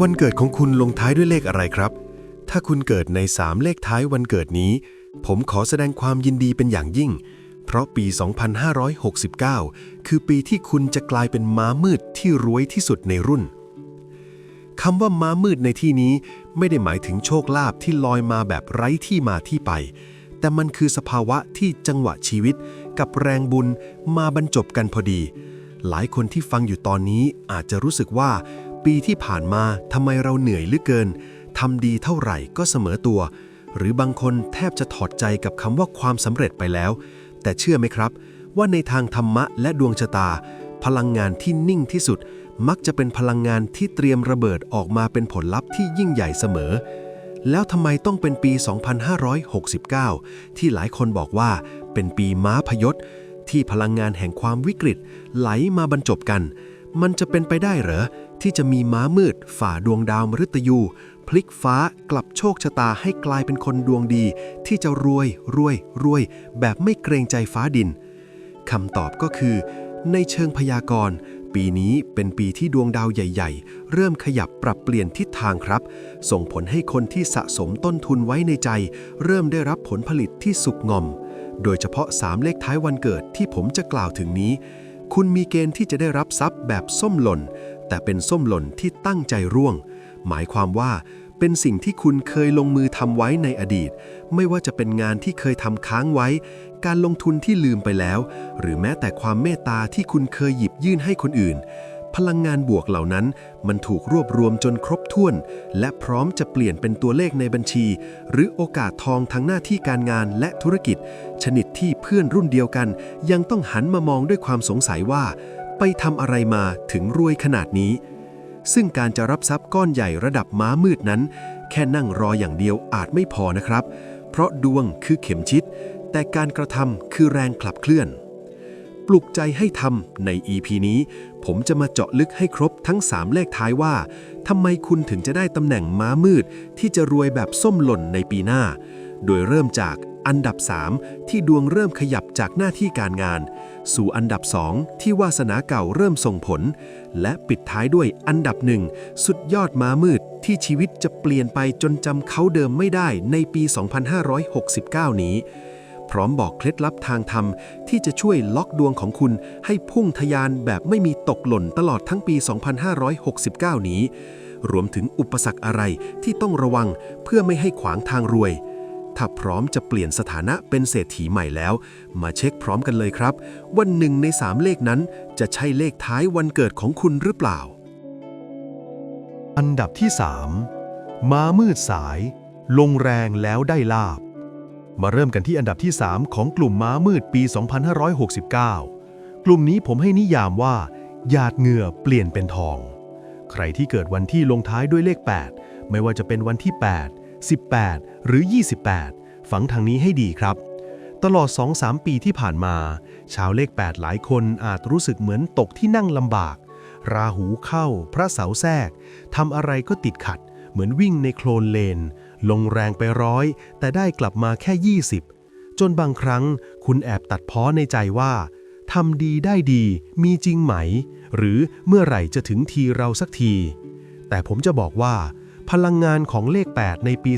วันเกิดของคุณลงท้ายด้วยเลขอะไรครับ ถ้าคุณเกิดใน 3 เลขท้ายวันเกิดนี้ ผมขอแสดงความยินดีเป็นอย่างยิ่ง เพราะปี 2569 คือปีที่คุณจะกลายเป็นม้ามืดที่รวยที่สุดในรุ่นคำว่าม้ามืดในที่นี้ไม่ได้หมายถึงโชคลาภที่ลอยมาแบบไร้ที่มาที่ไป แต่มันคือสภาวะที่จังหวะชีวิต กับแรงบุญมาบรรจบกันพอดี หลายคนที่ฟังอยู่ตอนนี้อาจจะรู้สึกว่า ปีที่ผ่านมาทำไมเราเหนื่อยเหลือเกินทำดีเท่าไหร่ก็เสมอตัว หรือบางคนแทบจะถอดใจกับคำว่าความสำเร็จไปแล้ว แต่เชื่อไหมครับ ว่าในทางธรรมะและดวงชะตา พลังงานที่นิ่งที่สุด มักจะเป็นพลังงานที่เตรียมระเบิดออกมาเป็นผลลัพธ์ที่ยิ่งใหญ่เสมอ แล้วทำไมต้องเป็นปี 2569 ที่หลายคนบอกว่าเป็นปีม้าพยศที่พลังงานแห่งความวิกฤตไหลมาบรรจบกัน มันจะเป็นไปได้เหรอ ที่จะมีม้ามืด ฝ่าดวงดาวมฤตยู พลิกฟ้ากลับโชคชะตาให้กลายเป็นคนดวงดี ที่จะรวยรวยรวย แบบไม่เกรงใจฟ้าดินคำตอบก็คือ ในเชิงพยากรณ์ ปีนี้เป็นปีที่ดวงดาวใหญ่ ๆ เริ่มขยับปรับเปลี่ยนทิศทางครับ ส่งผลให้คนที่สะสมต้นทุนไว้ในใจ เริ่มได้รับผลผลิตที่สุกงอม โดยเฉพาะ 3 เลขท้ายวันเกิดที่ผมจะกล่าวถึงนี้ คุณมีเกณฑ์ที่จะได้รับทรัพย์แบบส้มหล่น แต่เป็นส้มหล่นที่ตั้งใจร่วง หมายความว่าเป็นสิ่งที่คุณเคยลงมือทำไว้ในอดีต ไม่ว่าจะเป็นงานที่เคยทำค้างไว้ การลงทุนที่ลืมไปแล้ว หรือแม้แต่ความเมตตาที่คุณเคยหยิบยื่นให้คนอื่น พลังงานบวกเหล่านั้น มันถูกรวบรวมจนครบถ้วน และพร้อมจะเปลี่ยนเป็นตัวเลขในบัญชี หรือโอกาสทองทั้งหน้าที่การงานและธุรกิจ ชนิดที่เพื่อนรุ่นเดียวกัน ยังต้องหันมามองด้วยความสงสัยว่า ไปทำอะไรมาถึงรวยขนาดนี้ ซึ่งการจะรับทรัพย์ก้อนใหญ่ระดับม้ามืดนั้น แค่นั่งรออย่างเดียวอาจไม่พอนะครับ เพราะดวงคือเข็มชิด แต่การกระทำคือแรงขับเคลื่อน ปลุกใจให้ทำใน EP นี้ ผมจะมาเจาะลึกให้ครบทั้ง 3 เลขท้ายว่าทำไมคุณถึงจะได้ตำแหน่งม้ามืดที่จะรวยแบบส้มหล่นในปีหน้า โดยเริ่มจาก อันดับ 3 ที่ดวงเริ่มขยับจากหน้าที่การงาน สู่อันดับ 2 ที่วาสนาเก่าเริ่มส่งผล และปิดท้ายด้วยอันดับหนึ่งสุดยอดม้ามืดที่ชีวิตจะเปลี่ยนไปจนจำเขาเดิมไม่ได้ในปี 2569 นี้ พร้อมบอกเคล็ดลับทางธรรม ที่จะช่วยล็อกดวงของคุณให้พุ่งทะยานแบบไม่มีตกหล่นตลอดทั้งปี 2569 นี้ รวมถึงอุปสรรคอะไรที่ต้องระวังเพื่อไม่ให้ขวางทางรวย ถ้าพร้อมจะเปลี่ยนสถานะเป็นเศรษฐีใหม่แล้ว มาเช็คพร้อมกันเลยครับ ว่าหนึ่งในสามเลขนั้นจะใช่เลขท้ายวันเกิดของคุณหรือเปล่า อันดับที่ 3ม้ามืดสาย ลงแรงแล้วได้ลาบ มาเริ่มกันที่อันดับที่ 3 ของกลุ่มม้ามืดปี 2569 กลุ่มนี้ผมให้นิยามว่าหยาดเหงื่อเปลี่ยนเป็นทอง ใครที่เกิดวันที่ลงท้ายด้วยเลข 8 ไม่ว่าจะเป็นวันที่ 8 18 หรือ 28 ฝังทางนี้ให้ดีครับ ตลอด 2-3 ปีที่ผ่านมา ชาวเลข 8 หลายคนอาจรู้สึกเหมือนตกที่นั่งลำบาก ราหูเข้า พระเสาแทรกทำอะไรก็ติดขัด เหมือนวิ่งในโคลนเลน ลงแรงไปร้อย แต่ได้กลับมาแค่ 20 จนบางครั้งคุณแอบตัดพ้อในใจว่าทำดีได้ดีมีจริงไหม หรือเมื่อไหร่จะถึงทีเราสักที แต่ผมจะบอกว่า พลังงานของเลข 8 ในปี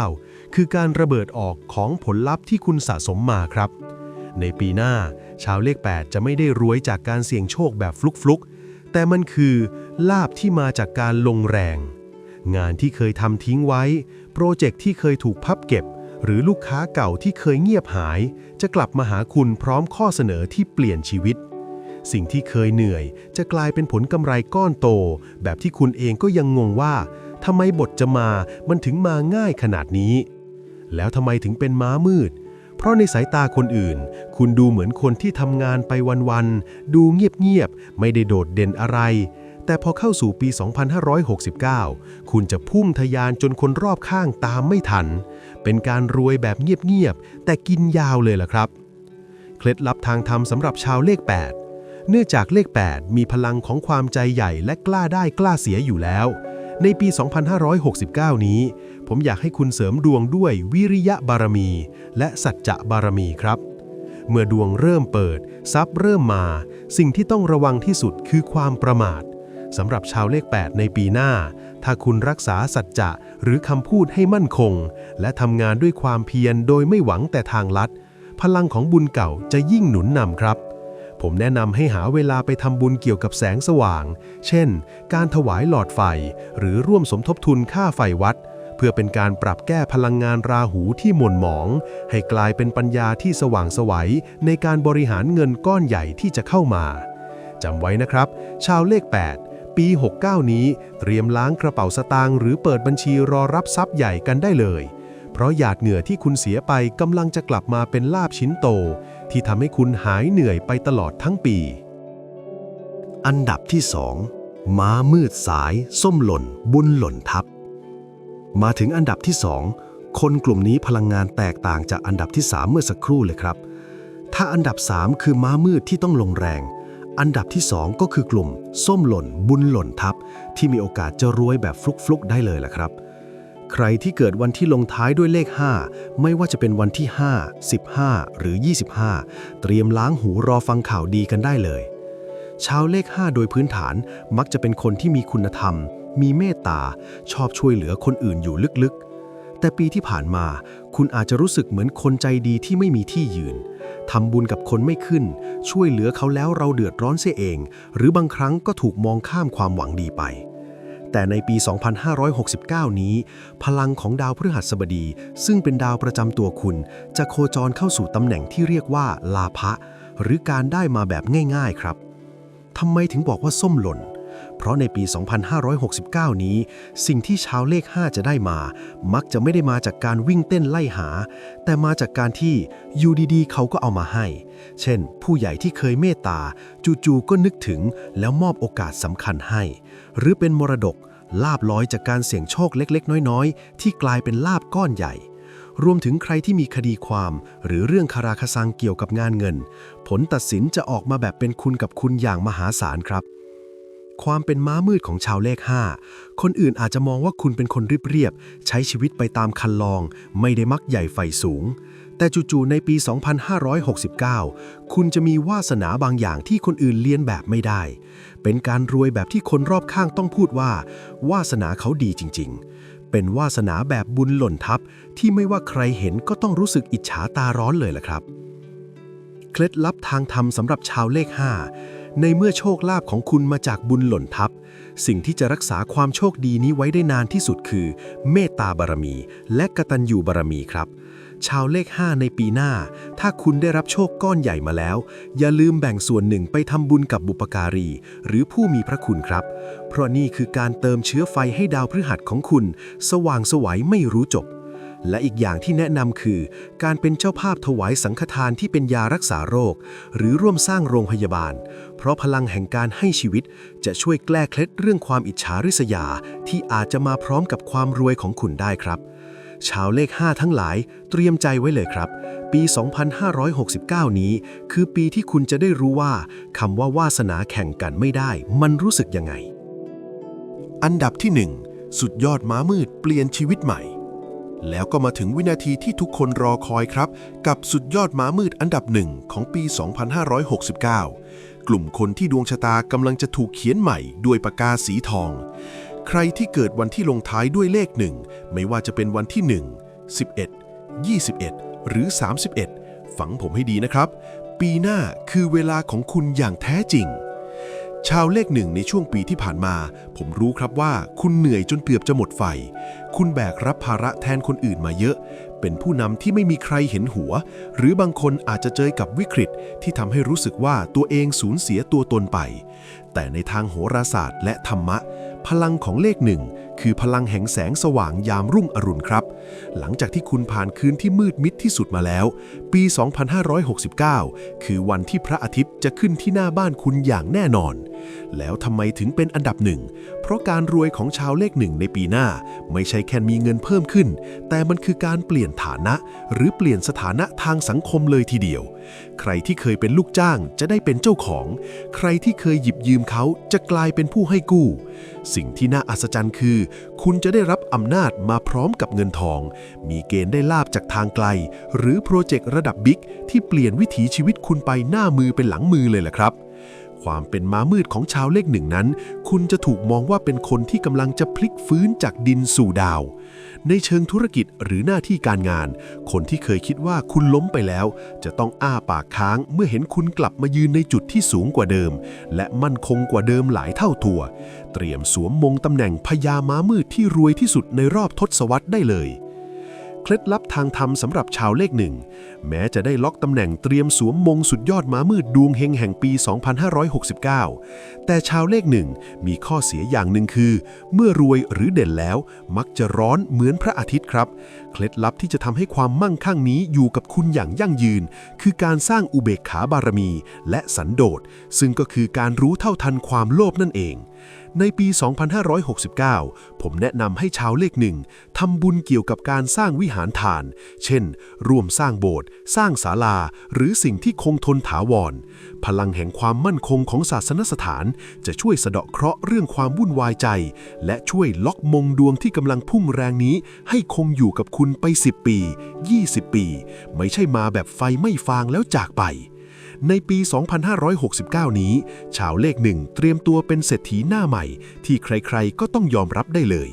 2569 คือการระเบิดออกของผลลัพธ์ที่คุณสะสมมาครับ ในปีหน้า ชาวเลข 8 จะไม่ได้รวยจากการเสี่ยงโชคแบบฟลุกๆ แต่มันคือลาบที่มาจากการลงแรง งานที่เคยทำทิ้งไว้ โปรเจกต์ที่เคยถูกพับเก็บ หรือลูกค้าเก่าที่เคยเงียบหาย จะกลับมาหาคุณพร้อมข้อเสนอที่เปลี่ยนชีวิต สิ่งที่เคยเหนื่อย จะกลายเป็นผลกำไรก้อนโต แบบที่คุณเองก็ยังงงว่าทำไมบทจะมามันถึงมาง่ายขนาดนี้ แล้วทำไมถึงเป็นม้ามืด เพราะในสายตาคนอื่น คุณดูเหมือนคนที่ทำงานไปวันๆ ดูเงียบๆ ไม่ได้โดดเด่นอะไร แต่พอเข้าสู่ปี 2569 คุณจะพุ่งทะยานจนคนรอบข้างตามไม่ทัน เป็นการรวยแบบเงียบๆ แต่กินยาวเลยล่ะครับ เคล็ดลับทางธรรมสำหรับชาวเลข 8 เนื่องจากเลข 8 มีพลังของความใจใหญ่และกล้าได้กล้าเสียอยู่แล้ว ในปี 2569 นี้ ผมอยากให้คุณเสริมดวงด้วยวิริยะบารมี และสัจจะบารมีครับ เมื่อดวงเริ่มเปิด ทรัพย์เริ่มมา สิ่งที่ต้องระวังที่สุดคือความประมาทสำหรับชาวเลข 8 ในปีหน้า ถ้าคุณรักษาสัจจะหรือคำพูดให้มั่นคง และทำงานด้วยความเพียรโดยไม่หวังแต่ทางลัด พลังของบุญเก่าจะยิ่งหนุนนำครับ ผมแนะนำให้หาเวลาไปทำบุญเกี่ยวกับแสงสว่าง เช่น การถวายหลอดไฟ หรือร่วมสมทบทุนค่าไฟวัด เพื่อเป็นการปรับแก้พลังงานราหูที่หม่นหมอง ให้กลายเป็นปัญญาที่สว่างสวัยในการบริหารเงินก้อนใหญ่ที่จะเข้ามาจำไว้นะครับ ชาวเลข 8 ปี 69 นี้ เตรียมล้างกระเป๋าสตางค์หรือเปิดบัญชีรอรับทรัพย์ใหญ่กันได้เลย เพราะหยาดเหงื่อที่คุณเสียไปกำลังจะกลับมาเป็นลาบชิ้นโต ที่ทำให้คุณหายเหนื่อยไปตลอดทั้งปี อันดับที่ 2 ม้ามืดสาย ส้มหล่น บุญหล่นทับ มาถึงอันดับที่ 2 คนกลุ่มนี้พลังงานแตกต่างจากอันดับที่ 3 เมื่อสักครู่เลยครับ ถ้าอันดับ 3 คือม้ามืดที่ต้องลงแรง อันดับที่ 2 ก็คือกลุ่ม ส้มหล่น บุญหล่นทับ ที่มีโอกาสจะรวยแบบฟลุกๆได้เลยล่ะครับ ใครที่เกิดวันที่ลงท้ายด้วยเลข 5 ไม่ว่าจะเป็นวันที่ 5 15 หรือ 25 เตรียมล้างหูรอฟังข่าวดีกันได้เลย ชาวเลข 5 โดยพื้นฐานมักจะเป็นคนที่มีคุณธรรม มีเมตตา ชอบช่วยเหลือคนอื่นอยู่ลึกๆ แต่ปีที่ผ่านมา คุณอาจจะรู้สึกเหมือนคนใจดีที่ไม่มีที่ยืนทำบุญกับคนไม่ขึ้น ช่วยเหลือเขาแล้วเราเดือดร้อนเสียเอง หรือบางครั้งก็ถูกมองข้ามความหวังดีไป แต่ในปี 2569 นี้ พลังของดาวพฤหัสบดี ซึ่งเป็นดาวประจำตัวคุณ จะโคจรเข้าสู่ตำแหน่งที่เรียกว่าลาภะหรือการได้มาแบบง่าย ๆ ครับทำไมถึงบอกว่าส้มหล่น เพราะในปี 2569 นี้ สิ่งที่ชาวเลข 5 จะได้มา มักจะไม่ได้มาจากการวิ่งเต้นไล่หา แต่มาจากการที่อยู่ดีๆ เขาก็เอามาให้ เช่น ผู้ใหญ่ที่เคยเมตตา จู่ๆ ก็นึกถึงแล้วมอบโอกาสสำคัญให้ หรือเป็นมรดก ลาบลอยจากการเสี่ยงโชคเล็กๆ น้อยๆ ที่กลายเป็นลาบก้อนใหญ่ รวมถึงใครที่มีคดีความ หรือเรื่องคาราคาซังเกี่ยวกับงานเงิน ผลตัดสินจะออกมาแบบเป็นคุณกับคุณอย่างมหาศาลครับ ความเป็นม้ามืดของชาวเลข 5 คนอื่นอาจจะมองว่าคุณเป็นคนเรียบๆใช้ชีวิตไปตามคันลอง ไม่ได้มักใหญ่ไฟสูง แต่จู่ๆในปี 2569 คุณจะมีวาสนาบางอย่างที่คนอื่นเลียนแบบไม่ได้ เป็นการรวยแบบที่คนรอบข้างต้องพูดว่า วาสนาเขาดีจริง ๆ เป็นวาสนาแบบบุญหล่นทับ ที่ไม่ว่าใครเห็นก็ต้องรู้สึกอิจฉาตาร้อนเลยล่ะครับ เคล็ดลับทางธรรมสำหรับชาวเลข 5 ในเมื่อโชคลาภของคุณมาจากบุญหล่นทับ สิ่งที่จะรักษาความโชคดีนี้ไว้ได้นานที่สุดคือ เมตตาบารมี และกตัญญูบารมีครับ ชาวเลข 5 ในปีหน้า ถ้าคุณได้รับโชคก้อนใหญ่มาแล้ว อย่าลืมแบ่งส่วนหนึ่งไปทำบุญกับบุปการี หรือผู้มีพระคุณครับ เพราะนี่คือการเติมเชื้อไฟให้ดาวพฤหัสของคุณ สว่างสวัยไม่รู้จบ และอีกอย่างที่แนะนำคือ การเป็นเจ้าภาพถวายสังฆทานที่เป็นยารักษาโรค หรือร่วมสร้างโรงพยาบาล เพราะพลังแห่งการให้ชีวิต จะช่วยแก้เคล็ดเรื่องความอิจฉาริษยา ที่อาจจะมาพร้อมกับความรวยของคุณได้ครับ ชาวเลข 5 ทั้งหลายเตรียมใจไว้เลยครับ ปี 2569 นี้ คือปีที่คุณจะได้รู้ว่าคำว่าวาสนาแข่งกันไม่ได้ มันรู้สึกยังไง อันดับที่ 1 สุดยอดม้ามืดเปลี่ยนชีวิตใหม่ แล้วก็มาถึงวินาทีที่ทุกคนรอคอยครับ กับสุดยอดม้ามืดอันดับหนึ่งของปี 2569 กลุ่มคนที่ดวงชะตากำลังจะถูกเขียนใหม่ด้วยปากกาสีทอง ใครที่เกิดวันที่ลงท้ายด้วยเลขหนึ่งไม่ว่าจะเป็นวันที่ 1 11 21 หรือ 31 ฝังผมให้ดีนะครับ ปีหน้าคือเวลาของคุณอย่างแท้จริง ชาวเลขหนึ่งในช่วงปีที่ผ่านมา ผมรู้ครับว่าคุณเหนื่อยจนเกือบจะหมดไฟ คุณแบกรับภาระแทนคนอื่นมาเยอะ เป็นผู้นำที่ไม่มีใครเห็นหัว หรือบางคนอาจจะเจอกับวิกฤตที่ทำให้รู้สึกว่าตัวเองสูญเสียตัวตนไป แต่ในทางโหราศาสตร์และธรรมะ พลังของเลขหนึ่งคือพลังแห่งแสงสว่างยามรุ่งอรุณครับ หลังจากที่คุณผ่านคืนที่มืดมิดที่สุดมาแล้ว ปี 2569 คือวันที่พระอาทิตย์จะขึ้นที่หน้าบ้านคุณอย่างแน่นอน แล้วทำไมถึงเป็นอันดับหนึ่ง เพราะการรวยของชาวเลขหนึ่งในปีหน้า ไม่ใช่แค่มีเงินเพิ่มขึ้น แต่มันคือการเปลี่ยนฐานะ หรือเปลี่ยนสถานะทางสังคมเลยทีเดียว ใครที่เคยเป็นลูกจ้างจะได้เป็นเจ้าของ ใครที่เคยหยิบยืมเขาจะกลายเป็นผู้ให้กู้ สิ่งที่น่าอัศจรรย์คือ คุณจะได้รับอำนาจมาพร้อมกับเงินทอง มีเกณฑ์ได้ลาบจากทางไกล หรือโปรเจกต์ระดับบิ๊กที่เปลี่ยนวิถีชีวิตคุณไปหน้ามือเป็นหลังมือเลยแหละครับ ความเป็นม้ามืดของชาวเลขหนึ่งนั้น คุณจะถูกมองว่าเป็นคนที่กำลังจะพลิกฟื้นจากดินสู่ดาว ในเชิงธุรกิจหรือหน้าที่การงาน คนที่เคยคิดว่าคุณล้มไปแล้ว จะต้องอ้าปากค้างเมื่อเห็นคุณกลับมายืนในจุดที่สูงกว่าเดิม และมั่นคงกว่าเดิมหลายเท่าตัว เตรียมสวมมงตำแหน่งพญาม้ามืดที่รวยที่สุดในรอบทศวรรษได้เลย เคล็ดลับทางธรรมสำหรับชาวเลขหนึ่ง แม้จะได้ล็อกตำแหน่งเตรียมสวมมงสุดยอดม้ามืดดวงเฮงแห่งปี 2569 แต่ชาวเลขหนึ่งมีข้อเสียอย่างหนึ่งคือ เมื่อรวยหรือเด่นแล้ว มักจะร้อนเหมือนพระอาทิตย์ครับ เคล็ดลับที่จะทำให้ความมั่งคั่งนี้อยู่กับคุณอย่างยั่งยืน คือการสร้างอุเบกขาบารมี และสันโดษซึ่งก็คือการรู้เท่าทันความโลภนั่นเองในปี 2569 ผมแนะนำให้ชาวเลขหนึ่งทำบุญเกี่ยวกับการสร้างวิหาหารทาน เช่น ร่วมสร้างโบสถ์สร้างศาลา หรือสิ่งที่คงทนถาวร พลังแห่งความมั่นคงของศาสนสถาน จะช่วยสะเดาะเคราะห์เรื่องความวุ่นวายใจ และช่วยล็อกมงดวงที่กำลังพุ่งแรงนี้ ให้คงอยู่กับคุณไป 10 ปี 20 ปี ไม่ใช่มาแบบไฟไม่ฟางแล้วจากไป ในปี 2569 นี้ ชาวเลขหนึ่งเตรียมตัวเป็นเศรษฐีหน้าใหม่ ที่ใครๆก็ต้องยอมรับได้เลย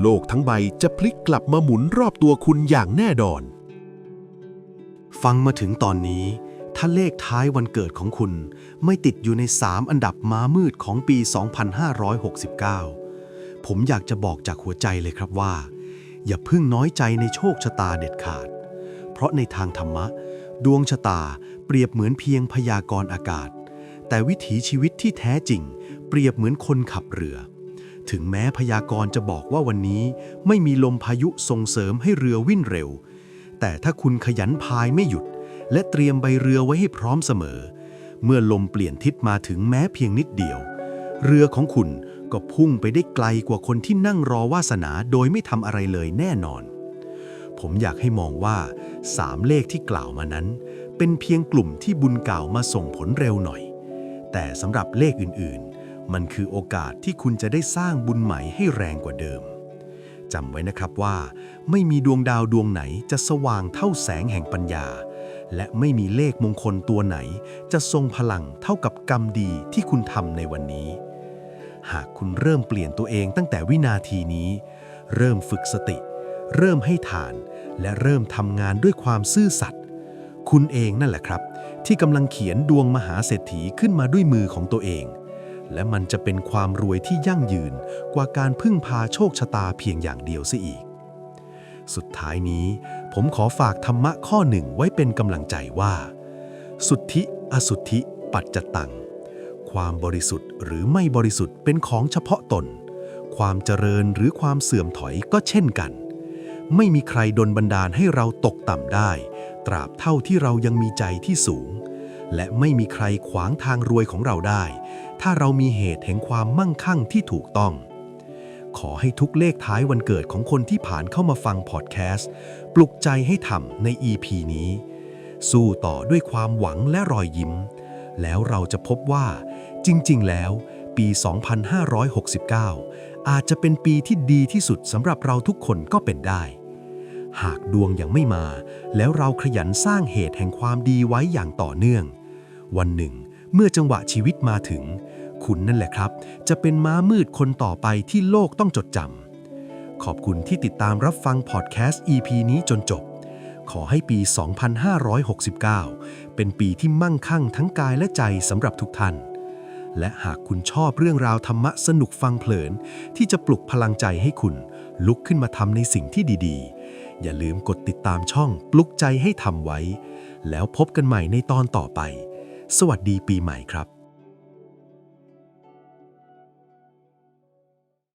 โลกทั้งใบจะพลิกกลับมาหมุนรอบตัวคุณอย่างแน่นอน ฟังมาถึงตอนนี้ ถ้าเลขท้ายวันเกิดของคุณ ไม่ติดอยู่ใน 3 อันดับม้ามืดของปี 2569 ผมอยากจะบอกจากหัวใจเลยครับว่า อย่าเพิ่งน้อยใจในโชคชะตาเด็ดขาด เพราะในทางธรรมะ ดวงชะตาเปรียบเหมือนเพียงพยากรณ์อากาศ แต่วิถีชีวิตที่แท้จริง เปรียบเหมือนคนขับเรือ ถึงแม้พยากรณ์จะบอกว่าวันนี้ไม่มีลมพายุส่งเสริมให้เรือวิ่นเร็ว แต่ถ้าคุณขยันพายไม่หยุด และเตรียมใบเรือไว้ให้พร้อมเสมอ เมื่อลมเปลี่ยนทิศมาถึงแม้เพียงนิดเดียว เรือของคุณก็พุ่งไปได้ไกลกว่าคนที่นั่งรอวาสนาโดยไม่ทำอะไรเลยแน่นอน ผมอยากให้มองว่าสามเลขที่กล่าวมานั้น เป็นเพียงกลุ่มที่บุญเก่ามาส่งผลเร็วหน่อย แต่สำหรับเลขอื่นๆ มันคือโอกาสที่คุณจะได้สร้างบุญใหม่ให้แรงกว่าเดิมจำไว้นะครับว่า ไม่มีดวงดาวดวงไหนจะสว่างเท่าแสงแห่งปัญญา และไม่มีเลขมงคลตัวไหน จะทรงพลังเท่ากับกรรมดีที่คุณทำในวันนี้ หากคุณเริ่มเปลี่ยนตัวเองตั้งแต่วินาทีนี้ เริ่มฝึกสติ เริ่มให้ทาน และเริ่มทำงานด้วยความซื่อสัตย์คุณเองนั่นแหละครับ ที่กำลังเขียนดวงมหาเศรษฐีขึ้นมาด้วยมือของตัวเอง และมันจะเป็นความรวยที่ยั่งยืนกว่าการพึ่งพาโชคชะตาเพียงอย่างเดียวเสียอีก สุดท้ายนี้ ผมขอฝากธรรมะข้อหนึ่งไว้เป็นกำลังใจว่า สุทธิอสุทธิ ปัจจตัง ความบริสุทธิ์หรือไม่บริสุทธิ์เป็นของเฉพาะตน ความเจริญหรือความเสื่อมถอยก็เช่นกัน ไม่มีใครดนบันดาลให้เราตกต่ำได้ ตราบเท่าที่เรายังมีใจที่สูง และไม่มีใครขวางทางรวยของเราได้ ถ้าเรามีเหตุแห่งความมั่งคั่งที่ถูกต้อง ขอให้ทุกเลขท้ายวันเกิดของคนที่ผ่านเข้ามาฟังพอดแคสต์ ปลุกใจให้ทำใน EP นี้ สู้ต่อด้วยความหวังและรอยยิ้ม แล้วเราจะพบว่า จริง ๆ แล้ว ปี 2569 อาจจะเป็นปีที่ดีที่สุดสำหรับเราทุกคนก็เป็นได้ หากดวงยังไม่มา แล้วเราขยันสร้างเหตุแห่งความดีไว้อย่างต่อเนื่อง วันหนึ่ง เมื่อจังหวะชีวิตมาถึง คุณนั่นแหละครับ จะเป็นม้ามืดคนต่อไปที่โลกต้องจดจำขอบคุณที่ติดตามรับฟังพอดแคสต์ EP นี้จนจบขอให้ปี 2569 เป็นปีที่มั่งคั่งทั้งกายและใจสำหรับทุกท่าน และหากคุณชอบเรื่องราวธรรมะสนุกฟังเพลิน ที่จะปลุกพลังใจให้คุณ ลุกขึ้นมาทำในสิ่งที่ดีๆ อย่าลืมกดติดตามช่องปลุกใจให้ทำไว้ แล้วพบกันใหม่ในตอนต่อไป สวัสดีปีใหม่ครับ